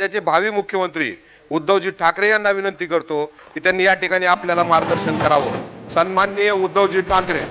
त्याचे भावी मुख्यमंत्री उद्धवजी ठाकरे यांना विनंती करतो की त्यांनी या ठिकाणी आपल्याला मार्गदर्शन करावं. सन्माननीय उद्धवजी ठाकरे.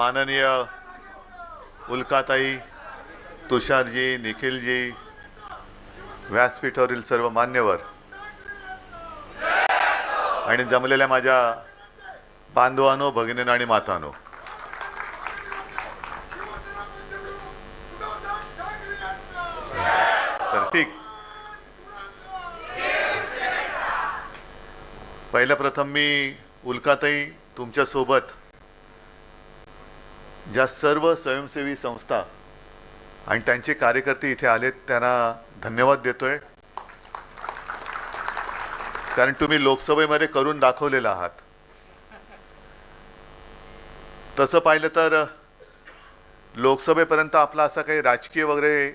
माननीय उल्काताई तुषारजी निखिलजी व्यासपीठावरील सर्व मान्यवर आणि जमलेल्या माझ्या बांधवानो भगिनीनो आणि मातानो. तर ठीक. पहिलं प्रथम मी उल्काताई तुमच्यासोबत ज्या सर्व स्वयंसेवी संस्था आणि त्यांचे कार्यकर्ते इथे आलेत त्यांना धन्यवाद देतोय. कारण तुम्ही लोकसभेमध्ये करून दाखवलेला आहात. तसं पाहिलं तर लोकसभेपर्यंत आपला असा काही राजकीय वगैरे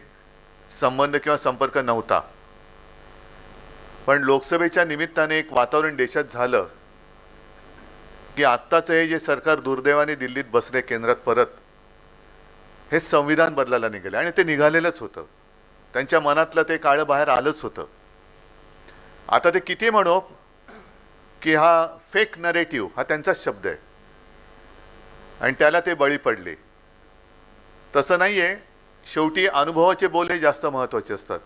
संबंध किंवा संपर्क नव्हता. पण लोकसभेच्या निमित्ताने एक वातावरण देशात झालं. की आत्ताचं हे जे सरकार दुर्दैवाने दिल्लीत बसले केंद्रात परत हे संविधान बदलायला निघाले. आणि ते निघालेलंच होतं. त्यांच्या मनातलं ते काळं बाहेर आलंच होतं. आता ते किती म्हणो की हा फेक नरेटिव्ह हा त्यांचाच शब्द आहे. आणि त्याला ते बळी पडले. तसं नाही आहे शेवटी अनुभवाचे बोल हे जास्त महत्त्वाचे असतात.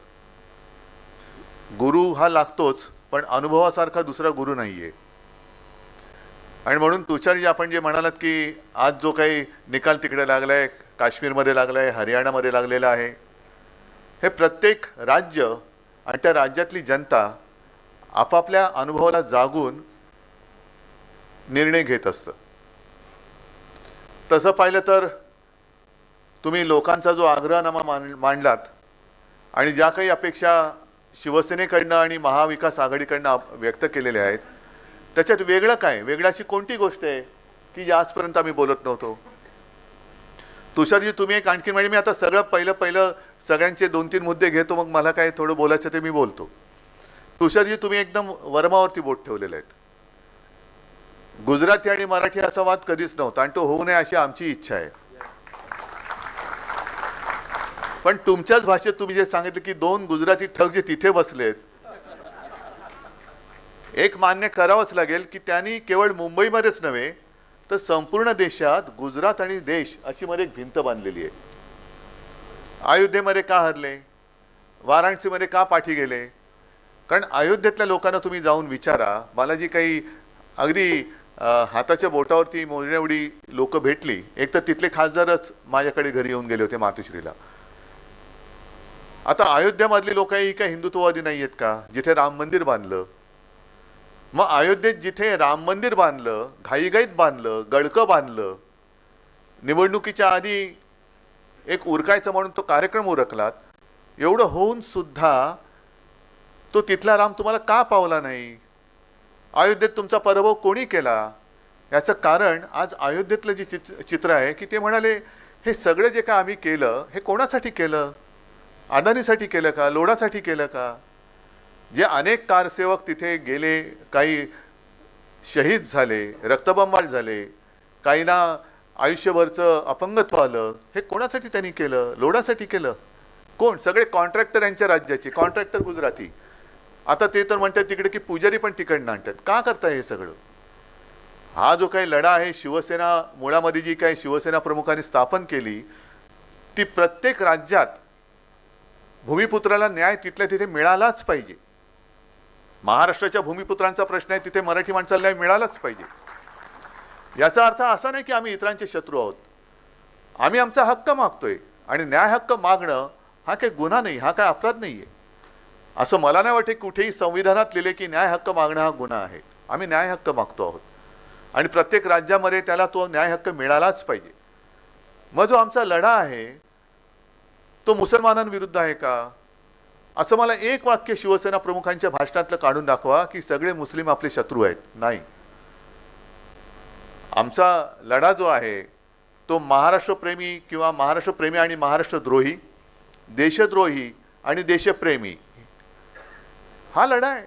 गुरु हा लागतोच पण अनुभवासारखा दुसरा गुरु नाही आहे आणि म्हणून तुषारजी आपण जे म्हणालात की आज जो काही निकाल तिकडे लागलाय काश्मीरमध्ये लागलाय हरियाणामध्ये लागलेला आहे हे प्रत्येक राज्य आणि त्या राज्यातली जनता आपापल्या अनुभवाला जागून निर्णय घेत असतं. तसं पाहिलं तर तुम्ही लोकांचा जो आग्रहनामा मान मांडलात आणि ज्या काही अपेक्षा शिवसेनेकडनं आणि महाविकास आघाडीकडनं व्यक्त केलेल्या आहेत त्याच्यात वेगळं काय? वेगळ्याची कोणती गोष्ट आहे की जी आजपर्यंत आम्ही बोलत नव्हतो? तुषारजी तुम्ही एक आणखी म्हणजे मी आता सगळं पहिलं पहिलं सगळ्यांचे दोन तीन मुद्दे घेतो मग मला काय थोडं बोलायचं ते मी बोलतो. तुषारजी तुम्ही एकदम वर्मावरती बोट ठेवलेले आहेत. गुजराती आणि मराठी असा वाद कधीच नव्हता आणि तो होऊ नये अशी आमची इच्छा आहे. पण तुमच्याच भाषेत तुम्ही जे सांगितलं की दोन गुजराती ठग जे तिथे बसलेत एक मान्य करावंच लागेल की त्यांनी केवळ मुंबईमध्येच नव्हे तर संपूर्ण देशात गुजरात आणि देश अशी मध्ये एक भिंत बांधलेली आहे. अयोध्येमध्ये का हरले? वाराणसीमध्ये का पाठी गेले? कारण अयोध्येतल्या लोकांना तुम्ही जाऊन विचारा. मला जी काही अगदी हाताच्या बोटावरती मोजण्यावडी लोक भेटली. एक तर तिथले खासदारच माझ्याकडे घरी येऊन गेले होते मातोश्रीला. आता अयोध्यामधली लोक ही काय हिंदुत्ववादी नाही आहेत का? जिथे राम मंदिर बांधलं. मग अयोध्येत जिथे राम मंदिर बांधलं घाईघाईत बांधलं गडकं बांधलं निवडणुकीच्या आधी एक उरकायचं म्हणून तो कार्यक्रम उरकलात एवढं होऊन सुद्धा तो तिथला राम तुम्हाला का पावला नाही? अयोध्येत तुमचा पराभव कोणी केला? याचं कारण आज अयोध्येतलं जे चित्र चित्र आहे की ते म्हणाले हे सगळं जे काय आम्ही केलं हे कोणासाठी केलं? अडाणीसाठी केलं का? लोडासाठी केलं का? जे अनेक कारसेवक तिथे गेले काही शहीद झाले रक्तबंबाळ झाले काहींना आयुष्यभरचं अपंगत्व आलं हे कोणासाठी त्यांनी केलं? लोडासाठी केलं? कोण? सगळे कॉन्ट्रॅक्टर यांच्या राज्याचे कॉन्ट्रॅक्टर गुजराती. आता ते तर म्हणतात तिकडे की पुजारी पण तिकडनं आणतात का करताय हे सगळं? हा जो काही लढा आहे शिवसेना मुळामध्ये जी काही शिवसेना प्रमुखांनी स्थापन केली ती प्रत्येक राज्यात भूमिपुत्राला न्याय तिथल्या तिथे मिळालाच पाहिजे. महाराष्ट्राच्या भूमिपुत्रांचा प्रश्न आहे तिथे मराठी माणसाला न्याय मिळालाच पाहिजे. याचा अर्थ असा नाही की आम्ही इतरांचे शत्रू आहोत. आम्ही आमचा हक्क मागतोय आणि न्याय हक्क मागणं हा काही गुन्हा नाही हा काय अपराध नाही आहे असं मला नाही वाटते कुठेही संविधानात लिहिले की न्याय हक्क मागणं हा गुन्हा आहे. आम्ही न्याय हक्क मागतो आहोत. आणि प्रत्येक राज्यामध्ये त्याला तो न्याय हक्क मिळालाच पाहिजे. मग जो आमचा लढा आहे तो मुसलमानांविरुद्ध आहे का? असं मला एक वाक्य शिवसेना प्रमुखांच्या भाषणातलं काढून दाखवा की सगळे मुस्लिम आपले शत्रू आहेत. नाही. आमचा लढा जो आहे तो महाराष्ट्रप्रेमी किंवा महाराष्ट्रप्रेमी आणि महाराष्ट्रद्रोही देशद्रोही आणि देशप्रेमी हा लढा आहे.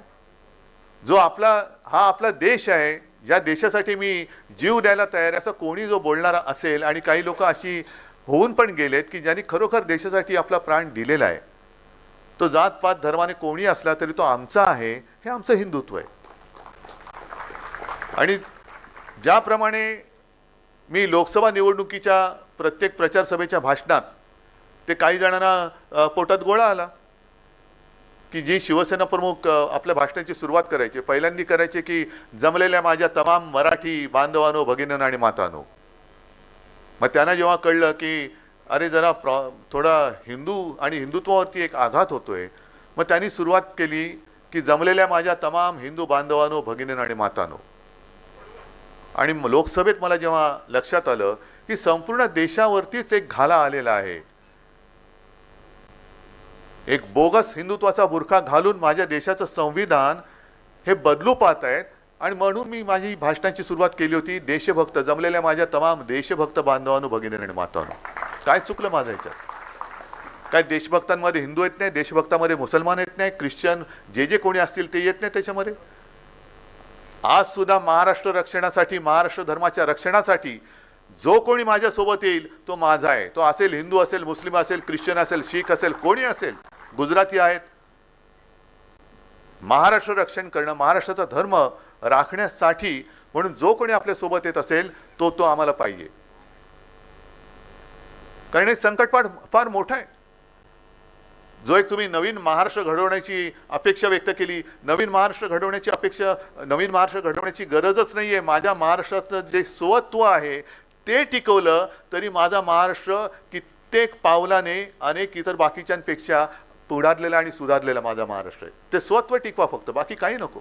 जो आपला हा आपला देश आहे ज्या देशासाठी मी जीव द्यायला तयार असं कोणी जो बोलणारा असेल आणि काही लोक अशी होऊन पण गेलेत की ज्यांनी खरोखर देशासाठी आपला प्राण दिलेला आहे. तो जात पात धर्माने कोणी असला तरी तो आमचा आहे हे आमचं हिंदुत्व आहे. आणि ज्याप्रमाणे मी लोकसभा निवडणुकीच्या प्रत्येक प्रचार सभेच्या भाषणात ते काही जणांना पोटात गोळा आला की जी शिवसेना प्रमुख आपल्या भाषणाची सुरुवात करायचे. पहिल्यांदी करायचे की जमलेल्या माझ्या तमाम मराठी बांधवानो भगिनीनो आणि मातानो. मग त्यांना जेव्हा कळलं की अरे जरा प्रॉ थोडा हिंदू आणि हिंदुत्वावरती एक आघात होतोय. मग त्यांनी सुरुवात केली की जमलेल्या माझ्या तमाम हिंदू बांधवानो भगिनीनो आणि मातानो. आणि लोकसभेत मला जेव्हा लक्षात आलं की संपूर्ण देशावरतीच एक घाला आलेला आहे. एक बोगस हिंदुत्वाचा बुरखा घालून माझ्या देशाचं संविधान हे बदलू पाहत आहेत आणि म्हणून मी माझी भाषणाची सुरुवात केली होती देशभक्त जमलेल्या माझ्या तमाम देशभक्त बांधवांनो भगिनी आणि काय चुकलं माझं याच्यात काय देशभक्तांमध्ये हिंदू येत नाही देशभक्तामध्ये मुसलमान येत नाही ख्रिश्चन जे जे कोणी असतील ते येत नाही त्याच्यामध्ये? आज सुद्धा महाराष्ट्र रक्षणासाठी महाराष्ट्र धर्माच्या रक्षणासाठी जो कोणी माझ्यासोबत येईल तो माझा आहे. तो असेल हिंदू असेल मुस्लिम असेल ख्रिश्चन असेल शीख असेल कोणी असेल गुजराती आहेत. महाराष्ट्र रक्षण करणं महाराष्ट्राचा धर्म राखण्यासाठी म्हणून जो कोणी आपल्यासोबत येत असेल तो तो आम्हाला पाहिजे. कारण हे संकटपाठ फार मोठा मोठं आहे. जो एक तुम्ही नवीन महाराष्ट्र घडवण्याची अपेक्षा व्यक्त केली नवीन महाराष्ट्र घडवण्याची अपेक्षा नवीन महाराष्ट्र घडवण्याची गरजच नाहीये. माझ्या महाराष्ट्रातलं जे स्वत्व आहे ते टिकवलं तरी माझा महाराष्ट्र कित्येक पावलाने अनेक इतर बाकीच्यांपेक्षा पुढारलेला आणि सुधारलेला माझा महाराष्ट्र आहे. ते स्वत्व टिकवा फक्त बाकी काही नको.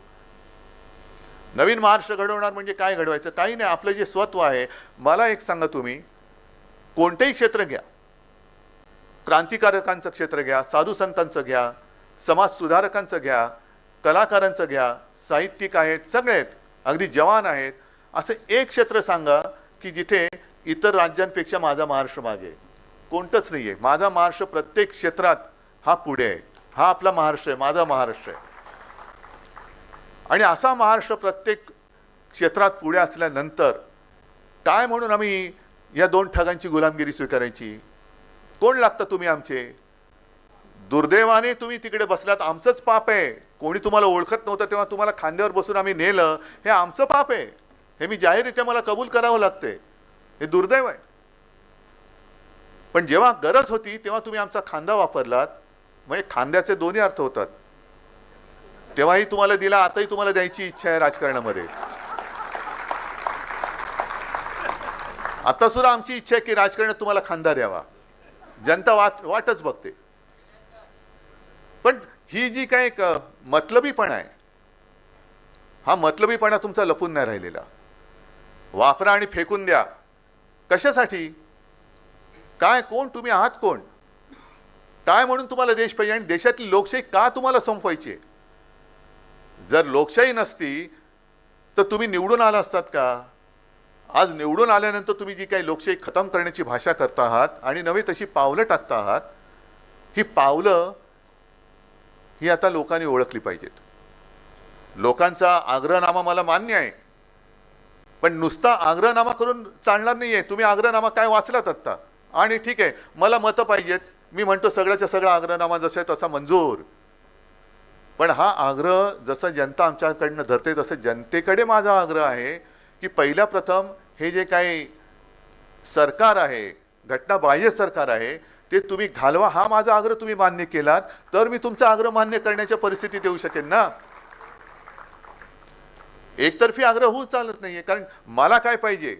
नवीन महाराष्ट्र घडवणार म्हणजे काय घडवायचं? काही नाही आपलं जे स्वत्व आहे मला एक सांगा तुम्ही. कोणतेही क्षेत्र घ्या. क्रांतिकारकांचं क्षेत्र घ्या साधू संतांचं घ्या समाज सुधारकांचं घ्या कलाकारांचं घ्या साहित्यिक आहेत सगळे आहेत अगदी जवान आहेत. असं एक क्षेत्र सांगा की जिथे इतर राज्यांपेक्षा माझा महाराष्ट्र मागे कोणतंच नाही आहे माझा महाराष्ट्र प्रत्येक क्षेत्रात हा पुढे आहे. हा आपला महाराष्ट्र आहे माझा महाराष्ट्र आहे. आणि असा महाराष्ट्र प्रत्येक क्षेत्रात पुढे असल्यानंतर काय म्हणून आम्ही या दोन ठगांची गुलामगिरी स्वीकारायची? कोण लागतं तुम्ही आमचे? दुर्दैवाने तुम्ही तिकडे बसलात आमचंच पाप आहे. कोणी तुम्हाला ओळखत नव्हतं तेव्हा तुम्हाला खांद्यावर बसून आम्ही नेलं हे आमचं पाप आहे. हे मी जाहीररित्या मला कबूल करावं लागते हे दुर्दैव आहे. पण जेव्हा गरज होती तेव्हा तुम्ही आमचा खांदा वापरलात. म्हणजे खांद्याचे दोन्ही अर्थ होतात. तेव्हाही तुम्हाला दिला आताही तुम्हाला द्यायची इच्छा आहे राजकारणामध्ये. आता सुद्धा आमची इच्छा आहे की राजकारणात तुम्हाला खांदा द्यावा. जनता वाट वाटच बघते. पण ही जी काय एक मतलबीपणा आहे हा मतलबीपणा तुमचा लपून नाही राहिलेला. वापरा आणि फेकून द्या. कशासाठी? काय कोण तुम्ही आहात कोण? काय म्हणून तुम्हाला देश पाहिजे आणि देशातली लोकशाही का तुम्हाला संपवायची आहे? जर लोकशाही नसती तर तुम्ही निवडून आला असतात का? आज निवडून आल्यानंतर तुम्ही जी काही लोकशाही खतम करण्याची भाषा करता आहात आणि नवी तशी पावलं टाकता आहात ही पावलं ही आता लोकांनी ओळखली पाहिजेत. लोकांचा आग्रहनामा मला मान्य आहे. पण नुसता आग्रहनामा करून चालणार नाही आहे तुम्ही आग्रहनामा काय वाचलात आत्ता? आणि ठीक आहे मला मतं पाहिजेत. मी म्हणतो सगळ्याच्या सगळा आग्रहनामा जसा आहे तसा मंजूर. पण हा आग्रह जसं जनता आमच्याकडनं धरते तसं जनतेकडे माझा आग्रह आहे की पहिल्या प्रथम हे जे काही सरकार आहे घटनाबाह्य सरकार आहे ते तुम्ही घालवा. हा माझा आग्रह तुम्ही मान्य केलात तर मी तुमचा आग्रह मान्य करण्याच्या परिस्थितीत येऊ शकेन ना? एकतर्फी आग्रह होऊ चालत नाहीये कारण मला काय पाहिजे?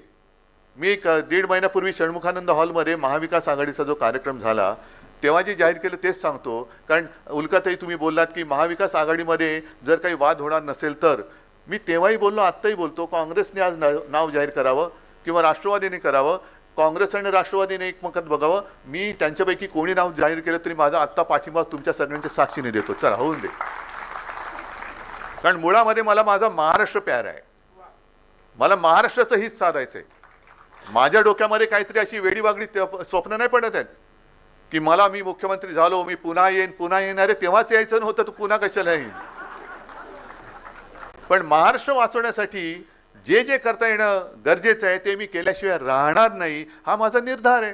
मी एक दीड महिन्यापूर्वी षण्मुखानंद हॉलमध्ये महाविकास आघाडीचा जो कार्यक्रम झाला तेव्हा जे जाहीर केलं तेच सांगतो. कारण उल्काताई तुम्ही बोललात की महाविकास आघाडीमध्ये जर काही वाद होणार नसेल तर. मी तेव्हाही बोललो आत्ताही बोलतो. काँग्रेसने आज नाव नाव जाहीर करावं किंवा राष्ट्रवादीने करावं. काँग्रेस आणि राष्ट्रवादीने एकमेकात बघावं. मी त्यांच्यापैकी कोणी नाव जाहीर केलं तरी माझा आत्ता पाठिंबा तुमच्या सगळ्यांच्या साक्षीने देतो. चला होऊन दे. कारण मुळामध्ये मला माझा महाराष्ट्र प्यार आहे. मला महाराष्ट्राचं हित आहे माझ्या डोक्यामध्ये काहीतरी अशी वेडीवागडी स्वप्न नाही पडत आहेत. की मला मी मुख्यमंत्री झालो मी पुन्हा येईन पुन्हा येणार आहे तेव्हाच यायचं नव्हतं तू पुन्हा कशाला येईल पण महाराष्ट्र वाचवण्यासाठी जे जे करता येणं गरजेचं आहे ते मी केल्याशिवाय राहणार नाही हा माझा निर्धार आहे.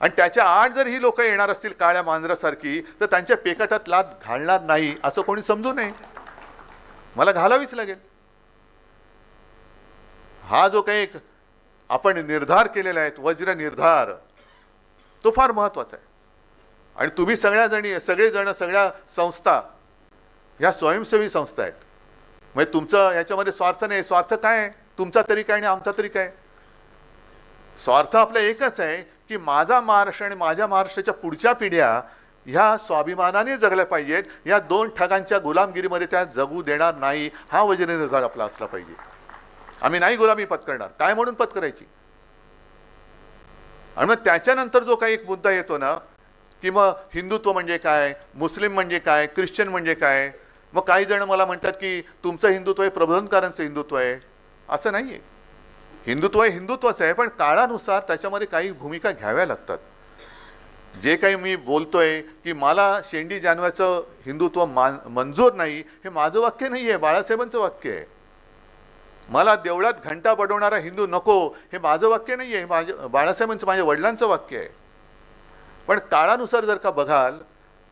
आणि त्याच्या आड जर ही लोक येणार असतील काळ्या मांजरासारखी तर त्यांच्या पेकटात लात घालणार नाही असं कोणी समजू नये. मला घालावीच लागेल. हा जो काही एक आपण निर्धार केलेला आहे वज्र निर्धार तो फार महत्त्वाचा आहे. आणि तुम्ही सगळ्याजणी सगळेजण सगळ्या संस्था ह्या स्वयंसेवी संस्था आहेत. म्हणजे तुमचं ह्याच्यामध्ये स्वार्थ नाही. स्वार्थ काय आहे? तुमचा तरी काय आणि आमचा तरी काय? स्वार्थ आपला एकच आहे की माझा महाराष्ट्र आणि माझ्या महाराष्ट्राच्या पुढच्या पिढ्या ह्या स्वाभिमानाने जगल्या पाहिजेत. या दोन ठगांच्या गुलामगिरीमध्ये त्या जगू देणार नाही. हा वज्र निर्धार आपला असला पाहिजे. आम्ही नाही गुलामी पत्करणार. काय म्हणून पत्करायची? आणि मग त्याच्यानंतर जो काही एक मुद्दा येतो ना की मग हिंदुत्व म्हणजे काय मुस्लिम म्हणजे काय ख्रिश्चन म्हणजे काय मग काही जण मला म्हणतात की तुमचं हिंदुत्व आहे प्रबोधनकारांचं हिंदुत्व आहे. असं नाही आहे हिंदुत्व हे हिंदुत्वच आहे पण काळानुसार त्याच्यामध्ये काही भूमिका घ्याव्या लागतात. जे काही मी बोलतोय की मला शेंडी जानव्याचं हिंदुत्व मान मंजूर नाही हे माझं वाक्य नाही आहे बाळासाहेबांचं वाक्य आहे. मला देवळात घंटा बडवणारा हिंदू नको हे माझं वाक्य नाही आहे माझ्या बाळासाहेबांचं माझ्या वडिलांचं वाक्य आहे. पण काळानुसार जर का बघाल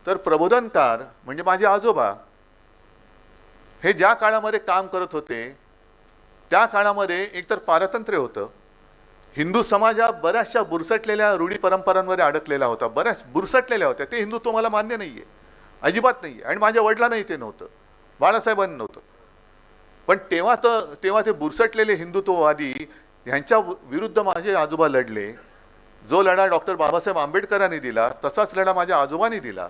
तर प्रबोधनकार म्हणजे माझे आजोबा हे ज्या काळामध्ये काम करत होते त्या काळामध्ये एकतर पारतंत्र्य होतं. हिंदू समाज हा बऱ्याचशा बुरसटलेल्या रूढी परंपरांमध्ये अडकलेला होता. बऱ्याच बुरसटलेल्या होत्या. ते हिंदुत्व मला मान्य नाही आहे अजिबात नाही आहे आणि माझ्या वडिलांनाही ते नव्हतं. बाळासाहेबांना नव्हतं. पण तेव्हा तर तेव्हा ते बुरसटलेले हिंदुत्ववादी ह्यांच्या विरुद्ध माझे आजोबा लढले. जो लढा डॉक्टर बाबासाहेब आंबेडकरांनी दिला तसाच लढा माझ्या आजोबांनी दिला.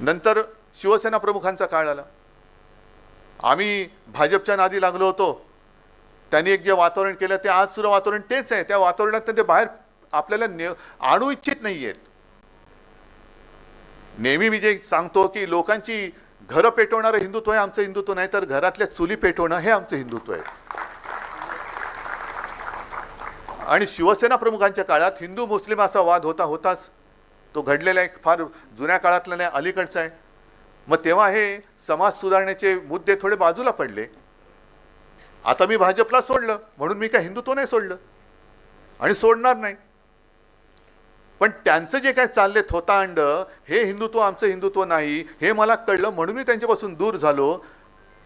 नंतर शिवसेना प्रमुखांचा काळ आला. आम्ही भाजपच्या नादी लागलो होतो. त्यांनी एक जे वातावरण केलं ते आज सुद्धा वातावरण तेच आहे. त्या वातावरणात ते बाहेर आपल्याला ने आणू इच्छित नाहीयेत. नेहमी मी जे सांगतो की लोकांची घरं पेटवणारं हिंदुत्व हे आमचं हिंदुत्व नाही तर घरातल्या चुली पेटवणं हे आमचं हिंदुत्व आहे. आणि शिवसेना प्रमुखांच्या काळात हिंदू मुस्लिम असा वाद होता होताच. तो घडलेला एक फार जुन्या काळातला नाही अलीकडचा आहे. मग तेव्हा हे समाज सुधारण्याचे मुद्दे थोडे बाजूला पडले. आता मी भाजपला सोडलं म्हणून मी काय हिंदुत्व नाही सोडलं. आणि सोडणार नाही. पण त्यांचं जे काय चालले थोतांड हे हिंदुत्व आमचं हिंदुत्व नाही हे मला कळलं म्हणून मी त्यांच्यापासून दूर झालो.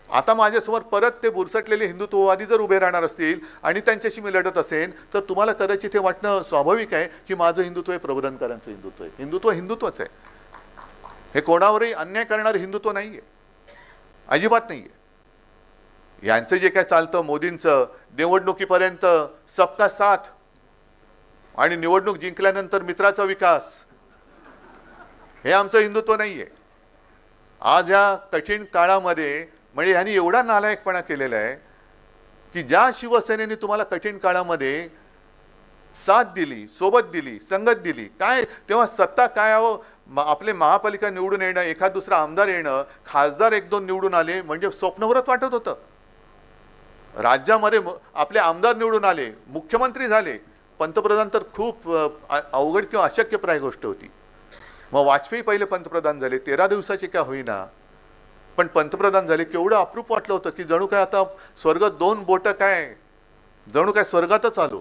आता माझ्यासमोर परत ते बुरसटलेले हिंदुत्ववादी जर उभे राहणार असतील आणि त्यांच्याशी मी लढत असेल तर तुम्हाला कदाचित हे वाटणं स्वाभाविक आहे की माझं हिंदुत्व हे प्रबोधनकारांचं हिंदुत्व आहे. हिंदुत्व हिंदुत्वच आहे. हे कोणावरही अन्याय करणारं हिंदुत्व नाही आहे अजिबात नाही आहे यांचं जे काय चालतं मोदींचं निवडणुकीपर्यंत सबका साथ आणि निवडणूक जिंकल्यानंतर मित्राचा विकास. हे आमचं हिंदुत्व नाही आहे आज या कठीण काळामध्ये म्हणजे ह्यांनी एवढा नालायकपणा केलेला आहे की ज्या शिवसेनेने तुम्हाला कठीण काळामध्ये साथ दिली सोबत दिली संगत दिली काय तेव्हा सत्ता काय अहो म- आपले महापालिका निवडून येणं एखाद दुसरा आमदार येणं खासदार एक दोन निवडून आले म्हणजे स्वप्नवरच वाटत होतं. राज्यामध्ये आपले आमदार निवडून आले मुख्यमंत्री झाले पंतप्रधान तर खूप अवघड किंवा अशक्यप्राय गोष्ट होती. मग वाजपेयी पहिले पंतप्रधान झाले तेरा दिवसाचे का होईना. पण पंतप्रधान झाले केवढं अप्रूप वाटलं होतं की जणू काय आता स्वर्ग दोन बोटं काय जणू काय स्वर्गातच आलो.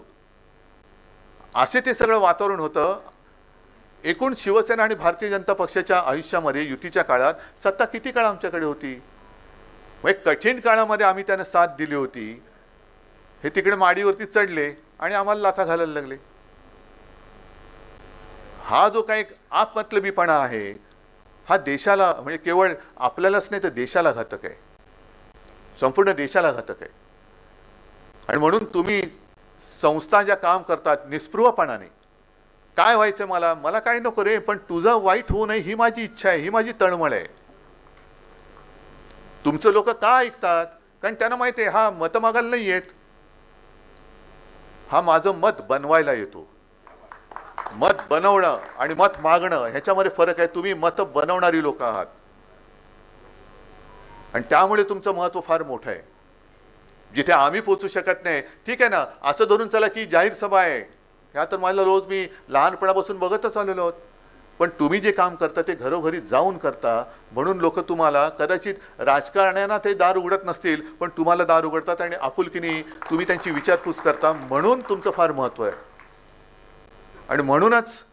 असे ते सगळं वातावरण होतं. एकूण शिवसेना आणि भारतीय जनता पक्षाच्या आयुष्यामध्ये युतीच्या काळात सत्ता किती काळ आमच्याकडे होती? मग एक कठीण काळामध्ये आम्ही त्यांना साथ दिली होती. हे तिकडे माडीवरती चढले आणि आम्हाला लाथा घालायला लागले. हा जो काही आपतलबीपणा आपमतलबीपणा आहे हा देशाला म्हणजे केवळ आपल्यालाच नाही तर देशाला घातक आहे. संपूर्ण देशाला घातक आहे. आणि म्हणून तुम्ही संस्था ज्या काम करतात निस्पृहपणाने काय व्हायचं मला? मला काय नको रे पण तुझं वाईट होऊ नये ही माझी इच्छा आहे ही माझी तळमळ आहे. तुमचं लोक का ऐकतात? कारण त्यांना माहिती आहे हा मत मागायला नाही आहेत हा माझं मत बनवायला येतो. मत बनवणं आणि मत मागणं ह्याच्यामध्ये फरक आहे. तुम्ही मत बनवणारी लोक आहात. आणि त्यामुळे तुमचं महत्त्व फार मोठं आहे. जिथे आम्ही पोचू शकत नाही ठीक आहे ना? असं धरून चला की जाहीर सभा आहे. ह्या तर मला रोज मी लहानपणापासून बघतच आलेलो आहोत. पण तुम्ही जे काम करता ते घरोघरी जाऊन करता. म्हणून लोक तुम्हाला कदाचित राजकारण्यांना ते दार उघडत नसतील पण तुम्हाला दार उघडतात आणि आपुलकीने तुम्ही त्यांची विचारपूस करता. म्हणून तुमचं फार महत्त्व आहे. आणि म्हणूनच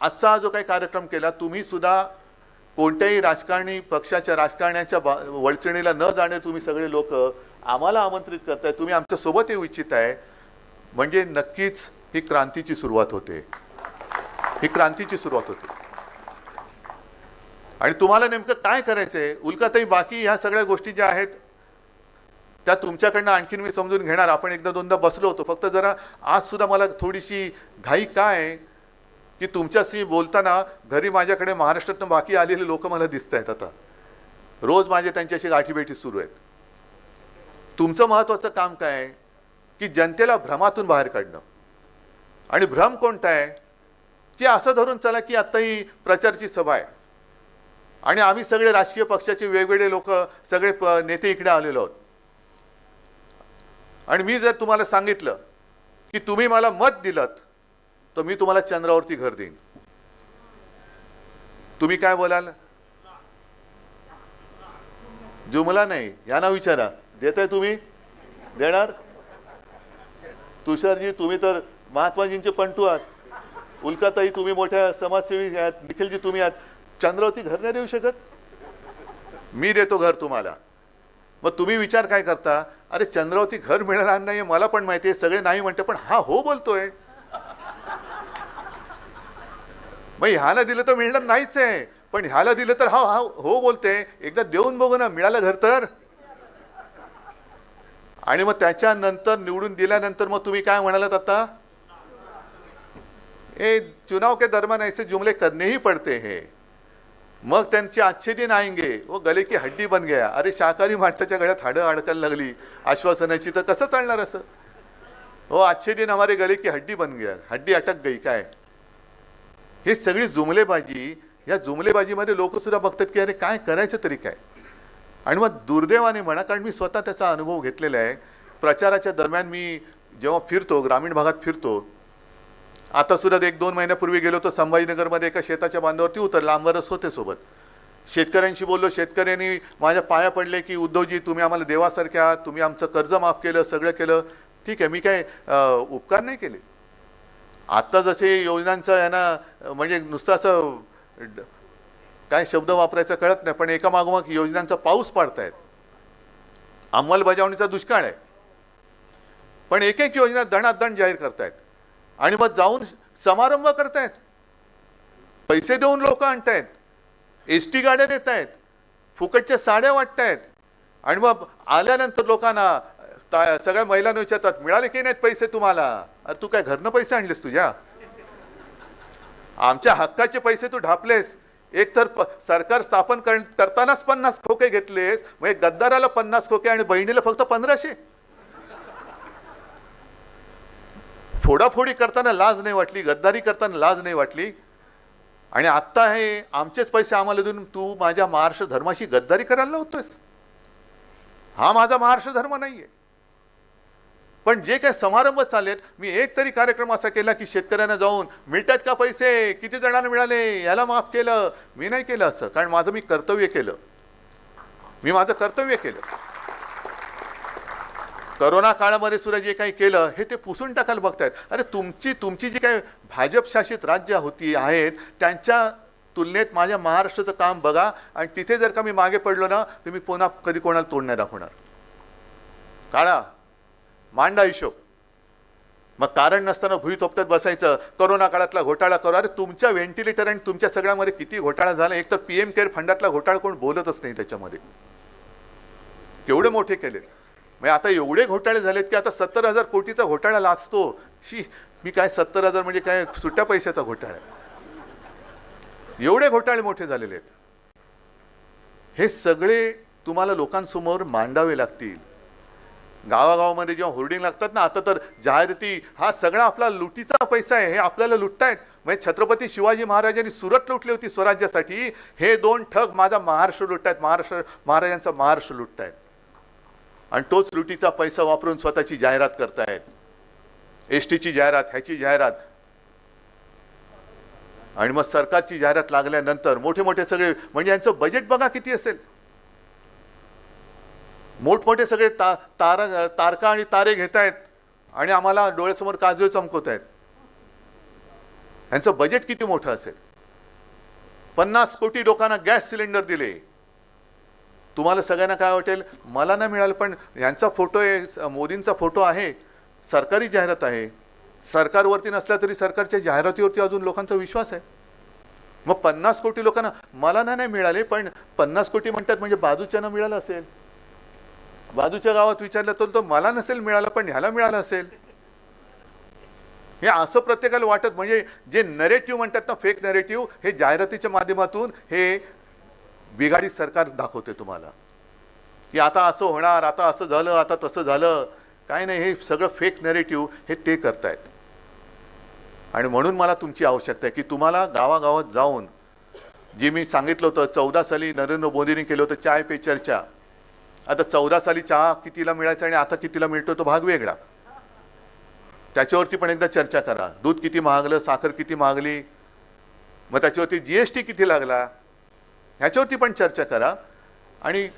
आजचा जो काही कार्यक्रम केला तुम्ही सुद्धा कोणत्याही राजकारणी पक्षाच्या राजकारण्याच्या बा- वळचणीला न जाणे तुम्ही सगळे लोक आम्हाला आमंत्रित करताय. तुम्ही आमच्यासोबत येऊ इच्छित आहे म्हणजे नक्कीच ही क्रांतीची सुरुवात होते. ही क्रांतीची सुरुवात होती. आणि तुम्हाला नेमकं काय करायचंय? उल्काताई बाकी ह्या सगळ्या गोष्टी ज्या आहेत त्या तुमच्याकडनं आणखीन मी समजून घेणार. आपण एकदा दोनदा बसलो होतो. फक्त जरा आज सुद्धा मला थोडीशी घाई काय आहे की तुमच्याशी बोलताना घरी माझ्याकडे महाराष्ट्रातून बाकी आलेले लोक मला दिसत आहेत आता. रोज माझे त्यांच्याशी गाठीभेटी सुरू आहेत. तुमचं महत्वाचं काम काय? आहे की जनतेला भ्रमातून बाहेर काढणं. आणि भ्रम कोणता आहे? की असं धरून चला की आता ही प्रचारची सभा आहे. आणि आम्ही सगळे राजकीय पक्षाचे वेगवेगळे लोक सगळे प- नेते इकडे आलेलो आहोत. आणि मी जर तुम्हाला सांगितलं की तुम्ही मला मत दिलं तर मी तुम्हाला चंद्रावरती घर देईन. तुम्ही काय बोलाल? जुमला नाही यांना विचारा. देताय तुम्ही? देणार? तुषारजी तुम्ही तर महात्माजींचे पंटू आहात. उल्काताई तुम्ही मोठ्या समाजसेवी आहात निखिलजी तुम्ही आहात. चंद्रावती घर नाही देऊ शकत? मी देतो घर तुम्हाला. मग तुम्ही विचार काय करता? अरे चंद्रावती घर मिळणार नाही मला पण माहिती आहे सगळे नाही म्हणते पण हा हो बोलतोय. मग ह्याला दिलं तर मिळणार नाहीच आहे. पण ह्याला दिलं तर हा हा हो बोलते. एकदा देऊन बघू ना मिळालं घर तर. आणि मग त्याच्यानंतर निवडून दिल्यानंतर मग तुम्ही काय म्हणालात आता? ए चुनाव के दरम्यान ऐसे जुमले करने ही पडते हैं। मग त्यांचे आजचे दिन आएंगे व गले की हड्डी बन गया। अरे शाकाहारी माणसाच्या गळ्यात हाडं अडकायला लागली। आश्वासनाची तर कसं चालणार असं? हो आजचे दिन हमारे गले की हड्डी बन गया। हड्डी अटक गई काय? हे सगळी जुमलेबाजी या जुमलेबाजीमध्ये लोक सुद्धा बघतात की अरे काय करायचं तरी काय? आणि मग दुर्दैवाने म्हणा कारण मी स्वतः त्याचा अनुभव घेतलेला आहे. प्रचाराच्या दरम्यान मी जेव्हा फिरतो ग्रामीण भागात फिरतो आता सुद्धा एक दोन महिन्यापूर्वी गेलो तर संभाजीनगरमध्ये एका शेताच्या बांधावरती उतरला आमदारच होते सोबत. शेतकऱ्यांशी बोललो शेतकऱ्यांनी माझ्या पाया पडले की उद्धवजी तुम्ही आम्हाला देवासारखे आहात तुम्ही आमचं कर्ज माफ केलं सगळं केलं. ठीक आहे मी काय उपकार नाही केले. आत्ता जसे योजनांचं यांना म्हणजे नुसतं असं ड- काय शब्द वापरायचा कळत नाही पण एकामागोमाग योजनांचा पाऊस पाडतायत. अंमलबजावणीचा दुष्काळ आहे. पण एक एक योजना दणादण जाहीर करतायत. आणि मग जाऊन समारंभ करतायत. पैसे देऊन लोक आणतायत. एस टी गाड्या देत आहेत फुकटच्या साड्या वाटतायत. आणि मग आल्यानंतर लोकांना सगळ्या महिलांना विचारतात मिळाले की नाहीत पैसे तुम्हाला? अरे तू काय घरनं पैसे आणलेस तुझ्या? आमच्या हक्काचे पैसे तू ढापलेस. एक तर सरकार स्थापन कर- करतानाच पन्नास खोके घेतलेस. मग गद्दाराला पन्नास खोके आणि बहिणीला फक्त पंधराशे. फोडाफोडी करताना लाज नाही वाटली गद्दारी करताना लाज नाही वाटली. आणि आत्ता हे आमचेच पैसे आम्हाला देऊन तू माझ्या महाराष्ट्र धर्माशी गद्दारी करायला होतोयस हा माझा महाराष्ट्र धर्म नाही आहे पण जे काही समारंभ चाललेत मी एक तरी कार्यक्रम असा केला की शेतकऱ्यांना जाऊन मिळतात का पैसे? किती जणांना मिळाले? याला माफ केलं. मी नाही केलं असं. कारण माझं मी कर्तव्य केलं. मी माझं कर्तव्य केलं. करोना काळामध्ये सुद्धा जे काही केलं हे ते पुसून टाकायला बघतायत. अरे तुमची तुमची जी काही भाजप शासित राज्य होती आहेत त्यांच्या तुलनेत माझ्या महाराष्ट्राचं काम बघा आणि तिथे जर का मी मागे पडलो ना तर मी पुन्हा कधी कोणाला तोंड नाही दाखवणार. काळा मांडा हिशोब. मग कारण नसताना भुई थोपटत बसायचं करोना काळातला घोटाळा करू. अरे तुमच्या व्हेंटिलेटर आणि तुमच्या सगळ्यामध्ये किती घोटाळा झाला? एक तर पी एम केअर फंडातला घोटाळा कोण बोलतच नाही त्याच्यामध्ये. केवढे मोठे केले म्हणजे आता एवढे घोटाळे झालेत की आता सत्तर हजार कोटीचा घोटाळा लाचतो. शी मी काय सत्तर हजार म्हणजे काय सुट्ट्या पैशाचा घोटाळा आहे. एवढे घोटाळे मोठे झालेले आहेत. हे सगळे तुम्हाला लोकांसमोर मांडावे लागतील. गावागावामध्ये जेव्हा होर्डिंग लागतात ना आता तर जाहिराती हा सगळा आपला लुटीचा पैसा आहे हे आपल्याला लुटतायत. म्हणजे छत्रपती शिवाजी महाराजांनी सुरत लुटली होती स्वराज्यासाठी. हे दोन ठग माझा महाराष्ट्र लुटतायत महाराष्ट्र महाराजांचा महाराष्ट्र लुटतायत. आणि तोच लुटीचा पैसा वापरून स्वतःची जाहिरात करतायत. एस टीची जाहिरात ह्याची जाहिरात. आणि मग सरकारची जाहिरात लागल्यानंतर मोठे मोठे सगळे म्हणजे यांचं बजेट बघा किती असेल. मोठमोठे सगळे ता तार तारका आणि तारे घेत आहेत आणि आम्हाला डोळ्यासमोर काजवे चमकवत आहेत यांचं बजेट किती मोठं असेल. पन्नास कोटी लोकांना गॅस सिलेंडर दिले. तुम्हाला सगळ्यांना काय वाटेल? मला नाही मिळालं पण यांचा फोटो आहे मोदींचा फोटो आहे सरकारी जाहिरात आहे. सरकारवरती नसल्या तरी सरकारच्या जाहिरातीवरती अजून लोकांचा विश्वास आहे. मग पन्नास कोटी लोकांना मला ना नाही मिळाले पण पन्नास कोटी म्हणतात म्हणजे बाजूच्यानं मिळालं असेल. बाजूच्या गावात विचारलं तर तो मला नसेल मिळालं पण ह्याला मिळालं असेल. हे असं प्रत्येकाला वाटत म्हणजे जे नरेटिव्ह म्हणतात ना फेक नरेटिव्ह हे जाहिरातीच्या माध्यमातून हे बिघाडी सरकार दाखवते तुम्हाला. की आता असं होणार आता असं झालं आता तसं झालं. काय नाही हे सगळं फेक नरेटिव्ह हे ते करतायत. आणि म्हणून मला तुमची आवश्यकता आहे की तुम्हाला गावागावात जाऊन जे मी सांगितलं होतं चौदा साली नरेंद्र मोदींनी केलं होतं चाय पे चर्चा. आता चौदा साली चहा कितीला मिळायचा आणि आता कितीला मिळतो तो भाग वेगळा. त्याच्यावरती पण एकदा चर्चा करा. दूध किती महागलं साखर किती महागली. मग त्याच्यावरती जी एस टी किती लागला? ह्याच्यावरती पण चर्चा करा. आणि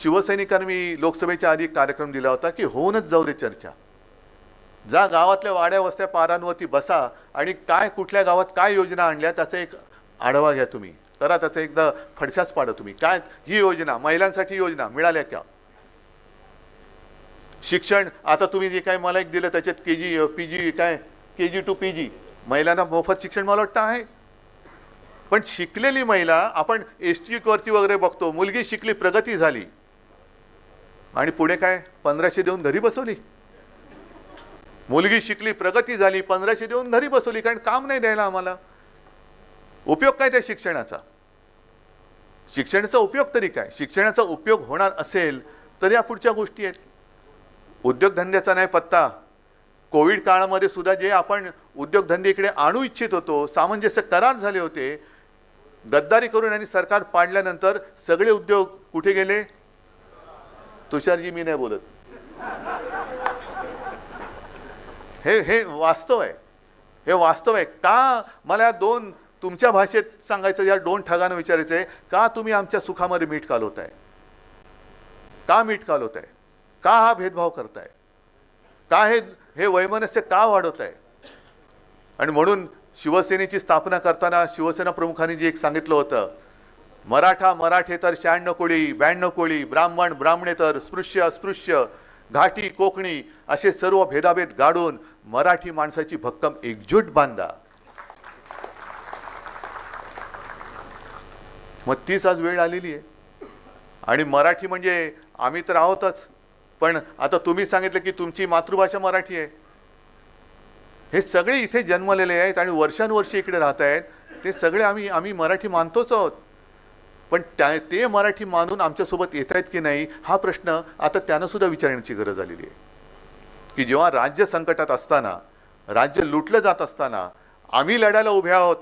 शिवसैनिकांनी मी लोकसभेच्या आधी एक कार्यक्रम दिला होता की होऊनच जाऊ दे चर्चा. जा गावातल्या वाड्या वस्त्या पारांवरती बसा आणि काय कुठल्या गावात काय योजना आणल्या त्याचा एक आढावा घ्या तुम्ही. करा त्याचा एकदा फडशाच पाडा तुम्ही. काय ही योजना महिलांसाठी योजना मिळाल्या का? शिक्षण आता तुम्ही जे काय मला एक दिलं त्याच्यात के जी पी जी काय के जी टू पी जी महिलांना मोफत शिक्षण मला वाटतं आहे. पण शिकलेली महिला आपण एस टी वरती वगैरे बघतो मुलगी शिकली प्रगती झाली. आणि पुढे काय? पंधराशे देऊन घरी बसवली. मुलगी शिकली प्रगती झाली पंधराशे देऊन घरी बसवली कारण काम नाही द्यायला आम्हाला. उपयोग काय त्या शिक्षणाचा? शिक्षणाचा उपयोग तरी काय? शिक्षणाचा उपयोग होणार असेल तर या पुढच्या गोष्टी आहेत. उद्योगधंद्याचा नाही पत्ता. कोविड काळामध्ये सुद्धा जे आपण उद्योगधंदे इकडे आणू इच्छित होतो सामंजस्य करार झाले होते गद्दारी करून आणि सरकार पाडल्यानंतर सगळे उद्योग कुठे गेले? तुषारजी मी नाही बोलत. हे हे वास्तव आहे. हे वास्तव आहे. का मला या दोन तुमच्या भाषेत सांगायचं या दोन ठगानं विचारायचं आहे? का तुम्ही आमच्या सुखामध्ये मीठ कालवताय? का मीठ कालवताय? का हा भेदभाव करताय? का हे हे वैमनस्य का वाढवताय? आणि म्हणून शिवसेनेची स्थापना करताना शिवसेना प्रमुखांनी जे एक सांगितलं होतं मराठा मराठेतर शहाण्णव कोळी ब्याण्णव कोळी ब्राह्मण ब्राह्मणेतर स्पृश्य अस्पृश्य घाटी कोकणी असे सर्व भेदाभेद गाडून मराठी माणसाची भक्कम एकजूट बांधा. मग तीच आज वेळ आलेली आहे. आणि मराठी म्हणजे आम्ही तर आहोतच पण आता तुम्ही सांगितलं की तुमची मातृभाषा मराठी आहे. हे सगळे इथे जन्मलेले आहेत आणि वर्षानुवर्षे इकडे राहत आहेत. ते सगळे आम्ही आम्ही मराठी मानतोच आहोत. पण त्या ते मराठी मानून आमच्यासोबत येत आहेत की नाही हा प्रश्न आता त्यांनासुद्धा विचारण्याची गरज आलेली आहे. की जेव्हा राज्य संकटात असताना राज्य लुटलं जात असताना आम्ही लढायला उभे आहोत.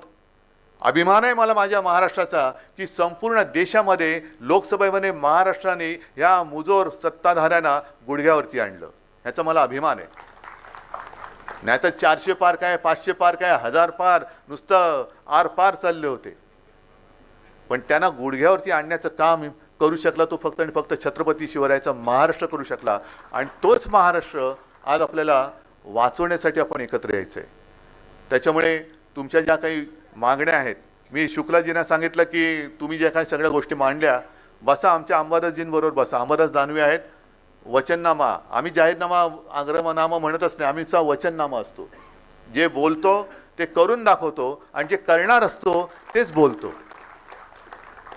अभिमान आहे मला माझ्या महाराष्ट्राचा की संपूर्ण देशामध्ये लोकसभेमध्ये महाराष्ट्राने या मुजोर सत्ताधाऱ्यांना गुडघ्यावरती आणलं. ह्याचा मला अभिमान आहे. नाहीतर चारशे पार काय पाचशे पार काय हजार पार नुसतं आर पार चालले होते. पण त्यांना गुडघ्यावरती आणण्याचं काम करू शकला तो फक्त आणि फक्त छत्रपती शिवरायाचा महाराष्ट्र करू शकला. आणि तोच महाराष्ट्र आज आपल्याला वाचवण्यासाठी आपण एकत्र यायचं आहे त्याच्यामुळे तुमच्या ज्या काही मागण्या आहेत मी शुक्लाजींना सांगितलं की तुम्ही ज्या काही सगळ्या गोष्टी मांडल्या बसा आमच्या अंबादासजींबरोबर बसा. अंबादास दानवे आहेत वचननामा आम्ही जाहीरनामा आग्रमनामा म्हणतच नाही आम्हीचा वचननामा असतो. जे बोलतो ते करून दाखवतो आणि जे करणार असतो तेच बोलतो.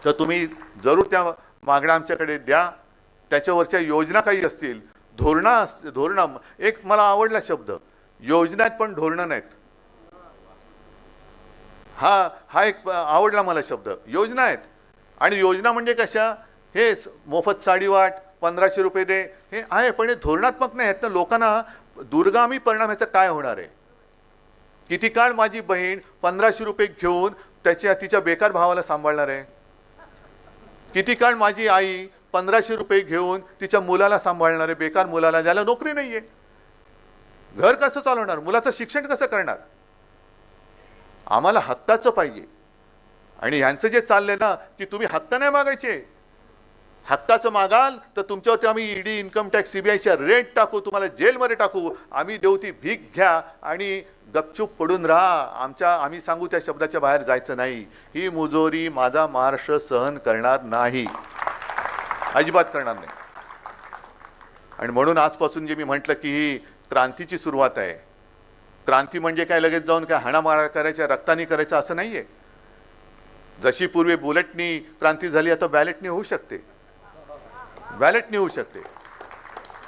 तर तुम्ही जरूर त्या मागण्या आमच्याकडे द्या. त्याच्यावरच्या योजना काही असतील धोरणा धोरणं एक मला आवडला शब्द. योजना आहेत पण धोरणं नाहीत. हा हा एक आवडला मला शब्द. योजना आहेत. आणि योजना म्हणजे कशा? हेच मोफत साडी वाट पंधराशे रुपये दे. हे आहे पण हे धोरणात्मक नाही आहेत ना. लोकांना दुर्गामी परिणाम ह्याचा काय होणार आहे? किती काळ माझी बहीण पंधराशे रुपये घेऊन त्याच्या तिच्या बेकार भावाला सांभाळणार आहे? किती काळ माझी आई पंधराशे रुपये घेऊन तिच्या मुलाला सांभाळणार आहे? बेकार मुलाला ज्याला नोकरी नाही आहे घर कसं चालवणार? मुलाचं शिक्षण कसं करणार? आम्हाला हक्काचं पाहिजे. आणि ह्यांचं जे चाललंय ना की तुम्ही हक्क नाही मागायचे. हक्काचं मागाल तर तुमच्यावरती आम्ही ईडी इन्कम टॅक्स सीबीआयच्या रेट टाकू तुम्हाला जेलमध्ये टाकू. आम्ही देऊ ती भीक घ्या आणि गपचूप पडून राहा. आमच्या आम्ही सांगू त्या शब्दाच्या बाहेर जायचं नाही. ही मुजोरी माझा महाराष्ट्र सहन करणार नाही. अजिबात करणार नाही. आणि म्हणून आजपासून जे मी म्हटलं की ही क्रांतीची सुरुवात आहे. क्रांती म्हणजे काय? लगेच जाऊन काय हाणामारा करायच्या रक्तानी करायचं असं नाही आहे जशी पूर्वी बुलेटनी क्रांती झाली आता बॅलेटनी होऊ शकते. व्हॅलेट नेऊ शकते.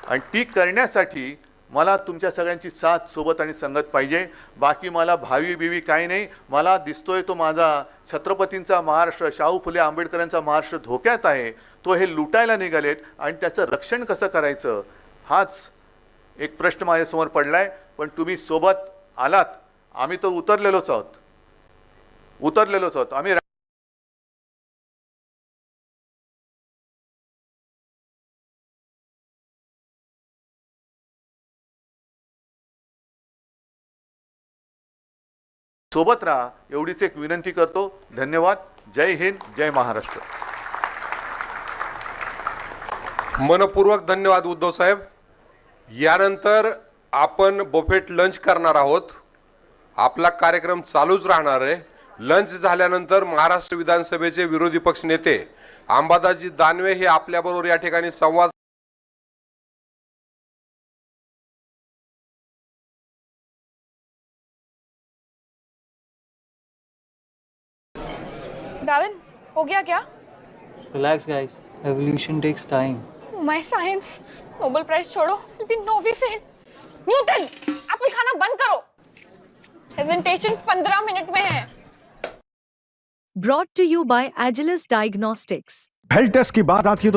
आणि ती करण्यासाठी मला तुमच्या सगळ्यांची साथ सोबत आणि संगत पाहिजे. बाकी मला भावी बिवी काही नाही. मला दिसतोय तो माझा छत्रपतींचा महाराष्ट्र शाहू फुले आंबेडकरांचा महाराष्ट्र धोक्यात आहे. तो हे लुटायला निघालेत आणि त्याचं रक्षण कसं करायचं? हाच एक प्रश्न माझ्यासमोर पडलाय. पण तुम्ही सोबत आलात. आम्ही तर उतरलेलोच आहोत. उतरलेलोच आहोत. आम्ही सोबत राहा. एवढीच एक विनंती करतो. धन्यवाद. जय हिंद जय महाराष्ट्र. मनपूर्वक धन्यवाद उद्धव साहेब. यानंतर आपण बोफेट लंच करणार आहोत. आपला कार्यक्रम चालूच राहणार आहे. लंच झाल्यानंतर महाराष्ट्र विधानसभेचे विरोधी पक्ष नेते अंबादाजी दानवे हे आपल्याबरोबर या ठिकाणी संवाद गया क्या? Relax guys evolution takes time my science Nobel prize छोड़ो be no we fail Newton apple खाना बंद करो। प्रेजेंटेशन 15 मिनट में है। Brought to you by Agilus Diagnostics health test की बात आती है तो